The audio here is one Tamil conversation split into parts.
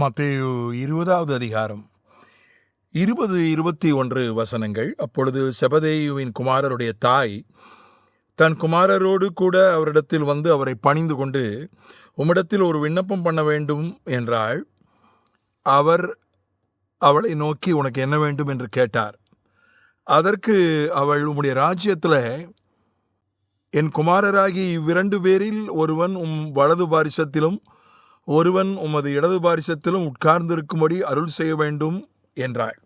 மத்தேயு இருபதாவது அதிகாரம். இருபது இருபத்தி ஒன்று வசனங்கள். அப்பொழுது செபதேயுவின் குமாரருடைய தாய் தன் குமாரரோடு கூட அவரிடத்தில் வந்து அவரை பணிந்து கொண்டு உம்மிடத்தில் ஒரு விண்ணப்பம் பண்ண வேண்டும் என்றாள். அவர் அவளை நோக்கி உனக்கு என்ன வேண்டும்? என்று கேட்டார். அதற்கு அவள் உம்முடைய ராஜ்யத்தில் என் குமாரராகி இவ்விரண்டு பேரில் ஒருவன் உம் வலது பாரிசத்திலும் ஒருவன் உமது இடது பாரிசத்திலும் உட்கார்ந்திருக்கும்படி அருள் செய்ய வேண்டும் என்றாள்.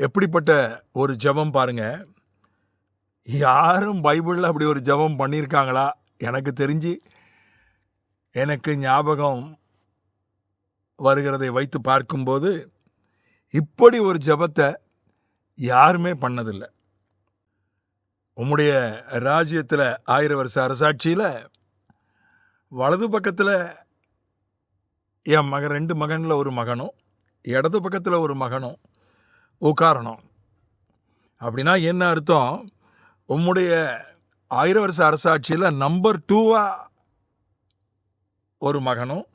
எப்படிப்பட்ட ஒரு ஜெபம் பாருங்க. யாரும் பைபிளில் அப்படி ஒரு ஜெபம் பண்ணியிருக்காங்களா எனக்கு தெரிஞ்சு எனக்கு ஞாபகம் வருகிறதை வைத்து பார்க்கும்போது இப்படி ஒரு ஜெபத்தை யாருமே பண்ணதில்லை. உம்முடைய ராஜ்யத்தில் ஆயிர வருஷ அரசாட்சியில் வலது பக்கத்தில் என் மகன் ரெண்டு மகனில் ஒரு மகனும் இடது பக்கத்தில் ஒரு மகனும் உட்காரணும் அப்படின்னா என்ன அர்த்தம்? உம்முடைய ஆயிர வருஷ அரசாட்சியில் நம்பர் டூவாக ஒரு மகனும்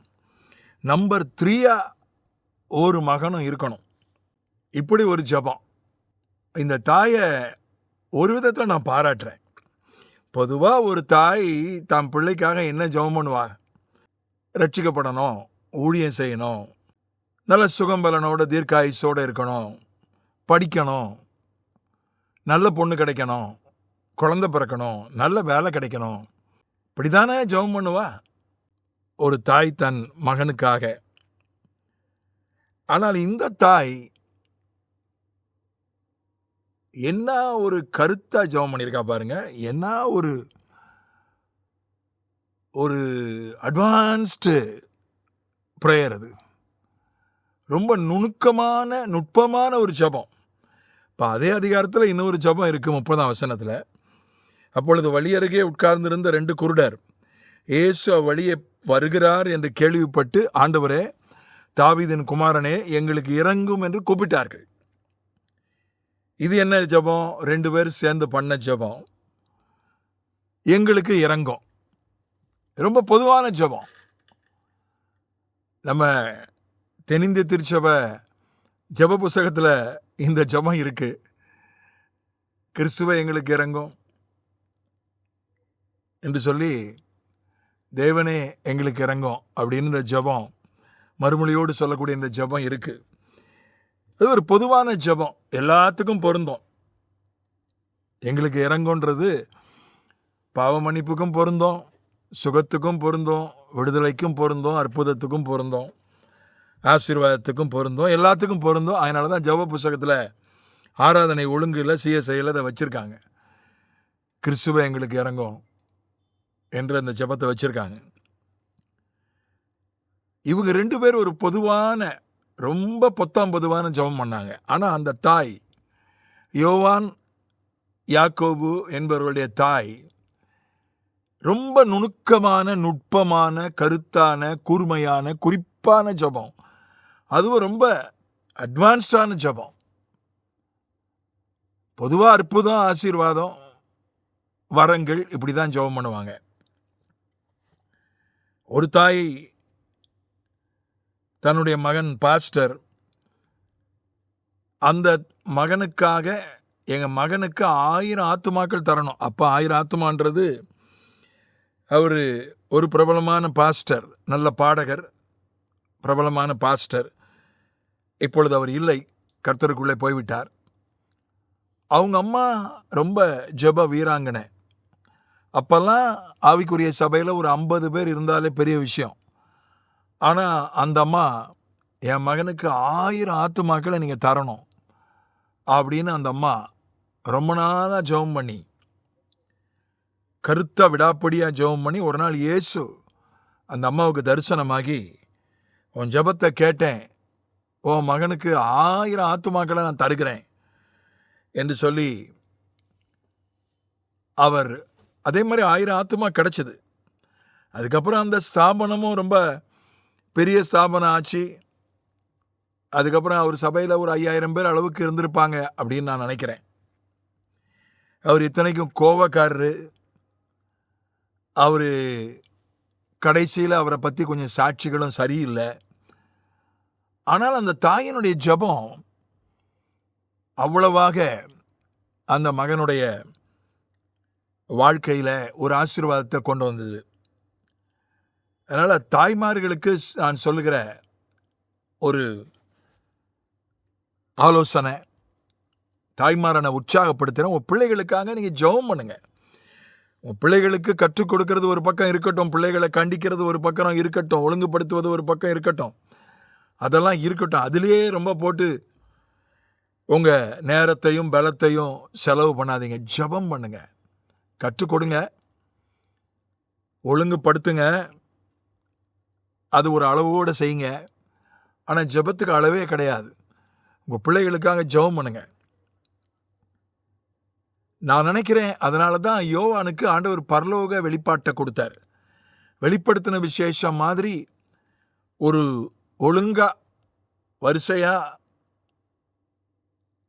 நம்பர் த்ரீயாக ஒரு மகனும் இருக்கணும். இப்படி ஒரு ஜெபம். இந்த தாயை ஒரு விதத்தில் நான் பாராட்டுறேன். பொதுவாக ஒரு தாய் தன் பிள்ளைக்காக என்ன ஜெபம் பண்ணுவா? ரட்சிக்கப்படணும். ஊழியம் செய்யணும். நல்ல சுகம்பலனோட தீர்க்காயுசோடு இருக்கணும். படிக்கணும். நல்ல பொண்ணு கிடைக்கணும். குழந்தை பிறக்கணும். நல்ல வேலை கிடைக்கணும். இப்படிதானே ஜெபம் பண்ணுவா? ஒரு தாய் தன் மகனுக்காக. ஆனால் இந்த தாய் என்ன ஒரு கருத்தாக ஜெபம் பண்ணியிருக்கா பாருங்க. என்ன ஒரு ஒரு அட்வான்ஸ்டு ப்ரேயர் அது. ரொம்ப நுணுக்கமான நுட்பமான ஒரு ஜெபம். இப்போ அதே அதிகாரத்தில் இன்னொரு ஜெபம் இருக்குது முப்பதாம் வசனத்தில். அப்பொழுது வழி அருகே உட்கார்ந்திருந்த ரெண்டு குருடர் இயேசு அவ்வழியே வருகிறார் என்று கேள்விப்பட்டு ஆண்டவரே தாவிதின் குமாரனே எங்களுக்கு இறங்கும் என்று கூப்பிட்டார்கள். இது என்ன ஜெபம்? ரெண்டு பேர் சேர்ந்து பண்ண ஜெபம். எங்களுக்கு இறங்கும். ரொம்ப பொதுவான ஜெபம். நம்ம தென்னிந்திய திருச்சபை ஜெப புஸ்தகத்தில் இந்த ஜெபம் இருக்குது கிறிஸ்துவ எங்களுக்கு இறங்கும் என்று சொல்லி தேவனே எங்களுக்கு இறங்கும் அப்படின்னு இந்த ஜெபம் மறுமொழியோடு சொல்லக்கூடிய இந்த ஜெபம் இருக்குது அது ஒரு பொதுவான ஜெபம். எல்லாத்துக்கும் பொருந்தும். எங்களுக்கு இறங்குன்றது பாவ மன்னிப்புக்கும் பொருந்தும் சுகத்துக்கும் பொருந்தும் விடுதலைக்கும் பொருந்தும் அற்புதத்துக்கும் பொருந்தும் ஆசீர்வாதத்துக்கும் பொருந்தும் எல்லாத்துக்கும் பொருந்தும். அதனால தான் ஜெப புஸ்தகத்தில் ஆராதனை ஒழுங்கில் சிஎஸ்ஐயில் அதை வச்சுருக்காங்க. கிறிஸ்துவ எங்களுக்கு இறங்கும் என்று அந்த ஜெபத்தை வச்சுருக்காங்க. இவங்க ரெண்டு பேர் ஒரு பொதுவான ரொம்ப பொத்தாம் பொதுவான ஜெபம் பண்ணாங்க. ஆனால் அந்த தாய் யோவான் யாக்கோபு என்பவர்களுடைய தாய் ரொம்ப நுணுக்கமான நுட்பமான கருத்தான கூர்மையான குறிப்பான ஜெபம். அதுவும் ரொம்ப அட்வான்ஸ்டான ஜெபம். பொதுவாக அற்புதம் ஆசீர்வாதம் வரங்கள் இப்படி தான் ஜெபம் பண்ணுவாங்க. ஒரு தாய் தன்னுடைய மகன் பாஸ்டர் அந்த மகனுக்காக எங்கள் மகனுக்கு ஆயிரம் ஆத்துமாக்கள் தரணும். அப்போ ஆயிரம் ஆத்துமான்றது அவர் ஒரு பிரபலமான பாஸ்டர் நல்ல பாடகர் பிரபலமான பாஸ்டர். இப்பொழுது அவர் இல்லை கர்த்தருக்குள்ளே போய்விட்டார். அவங்க அம்மா ரொம்ப ஜெப வீராங்கனை. அப்போல்லாம் ஆவிக்குரிய சபையில் ஒரு ஐம்பது பேர் இருந்தாலே பெரிய விஷயம். ஆனால் அந்த அம்மா என் மகனுக்கு ஆயிரம் ஆத்துமாக்களை நீங்கள் தரணும். அப்படின்னு அந்த அம்மா ரொம்ப நாளாக ஜெபம் பண்ணி கருத்தாக விடாப்படியாக ஜெபம் பண்ணி ஒரு நாள் இயேசு அந்த அம்மாவுக்கு தரிசனமாகி உன் ஜெபத்தை கேட்டேன். உன் மகனுக்கு ஆயிரம் ஆத்துமாக்களை நான் தருகிறேன். என்று சொல்லி அவர் அதே மாதிரி ஆயிரம் ஆத்துமா கிடச்சிது. அதுக்கப்புறம் அந்த ஸ்தாபனமும் ரொம்ப பெரிய ஸ்தாபனம் ஆச்சு. அதுக்கப்புறம் அவர் சபையில் ஒரு ஐயாயிரம் பேர் அளவுக்கு இருந்திருப்பாங்க அப்படின்னு நான் நினைக்கிறேன். அவர் இத்தனைக்கும் கோவக்காரரு அவர் கடைசியில் அவரை பற்றி கொஞ்சம் சாட்சிகளும் சரியில்லை. ஆனால் அந்த தாயினுடைய ஜெபம் அவ்வளவாக அந்த மகனுடைய வாழ்க்கையில் ஒரு ஆசீர்வாதத்தை கொண்டு வந்தது. அதனால் தாய்மார்களுக்கு நான் சொல்லுகிற ஒரு ஆலோசனை தாய்மாரை நான் உற்சாகப்படுத்துகிறேன் உங்கள் பிள்ளைகளுக்காக நீங்கள் ஜெபம் பண்ணுங்கள் பிள்ளைகளுக்கு கற்றுக் கொடுக்கறது ஒரு பக்கம் இருக்கட்டும் பிள்ளைகளை கண்டிக்கிறது ஒரு பக்கம் இருக்கட்டும் ஒழுங்குபடுத்துவது ஒரு பக்கம் இருக்கட்டும். அதெல்லாம் இருக்கட்டும். அதுலேயே ரொம்ப போட்டு உங்கள் நேரத்தையும் பலத்தையும் செலவு பண்ணாதீங்க. ஜெபம் பண்ணுங்க. கற்றுக் கொடுங்க. ஒழுங்குபடுத்துங்க. அது ஒரு அளவோடு செய்யுங்க. ஆனால் ஜெபத்துக்கு அளவே கிடையாது. உங்கள் பிள்ளைகளுக்காக ஜெபம் பண்ணுங்கள் நான் நினைக்கிறேன் அதனால தான் யோவானுக்கு ஆண்டவர் பரலோக வெளிப்பாட்டை கொடுத்தார். வெளிப்படுத்தின விசேஷம் மாதிரி ஒரு ஒழுங்கா வரிசையாக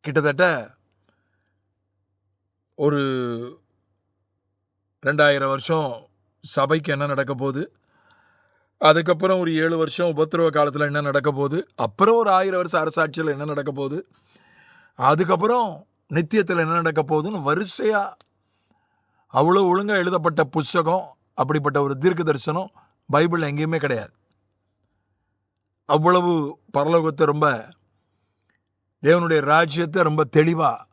கிட்டத்தட்ட ஒரு ரெண்டாயிரம் வருஷம் சபைக்கு என்ன நடக்க போகுது? அதுக்கப்புறம் ஒரு ஏழு வருஷம் உபத்திரவ காலத்தில் என்ன நடக்க போகுது? அப்புறம் ஒரு ஆயிரம் வருஷம் அரசாட்சியில் என்ன நடக்க போகுது? அதுக்கப்புறம் நித்தியத்தில் என்ன நடக்க போகுதுன்னு வரிசையாக அவ்வளோ ஒழுங்காக எழுதப்பட்ட புஸ்தகம் அப்படிப்பட்ட ஒரு தீர்க்க தரிசனம் பைபிள் எங்கேயுமே கிடையாது. அவ்வளவு பரலோகத்தை ரொம்ப தேவனுடைய ராஜ்யத்தை ரொம்ப தெளிவாக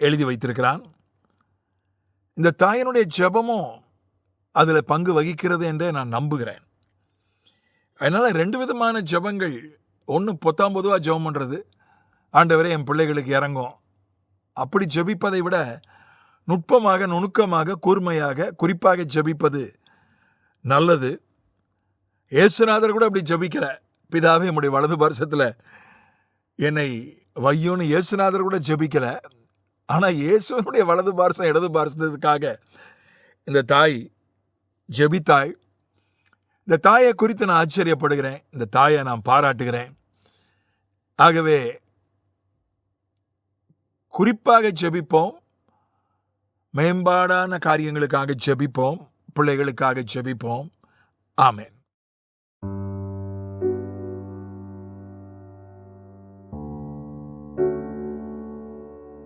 எழுதி வைத்திருக்கிறான். இந்த தாயினுடைய ஜெபமும் அதில் பங்கு வகிக்கிறது என்றே நான் நம்புகிறேன். அதனால் ரெண்டு விதமான ஜெபங்கள் ஒன்று பொத்தாம் பொதுவாக ஜெபம் பண்ணுறது ஆண்டவரே என் பிள்ளைகளுக்கு இறங்கும். அப்படி ஜெபிப்பதை விட நுட்பமாக நுணுக்கமாக கூர்மையாக குறிப்பாக ஜெபிப்பது நல்லது. இயேசுநாதர் கூட அப்படி ஜெபிக்கல. பிதாவே என்னுடைய வலது பரிசத்தில் என்னை வையோன்னு இயேசுநாதர் கூட ஜெபிக்கல. ஆனால் இயேசுவனுடைய வலது பாரசம் இடது பாரசத்துக்காக இந்த தாய் ஜெபித்தாய் இந்த தாயை குறித்து நான் ஆச்சரியப்படுகிறேன். இந்த தாயை நான் பாராட்டுகிறேன். ஆகவே குறிப்பாக ஜெபிப்போம். மேம்பாடான காரியங்களுக்காக ஜெபிப்போம். பிள்ளைகளுக்காக ஜெபிப்போம். ஆமென்.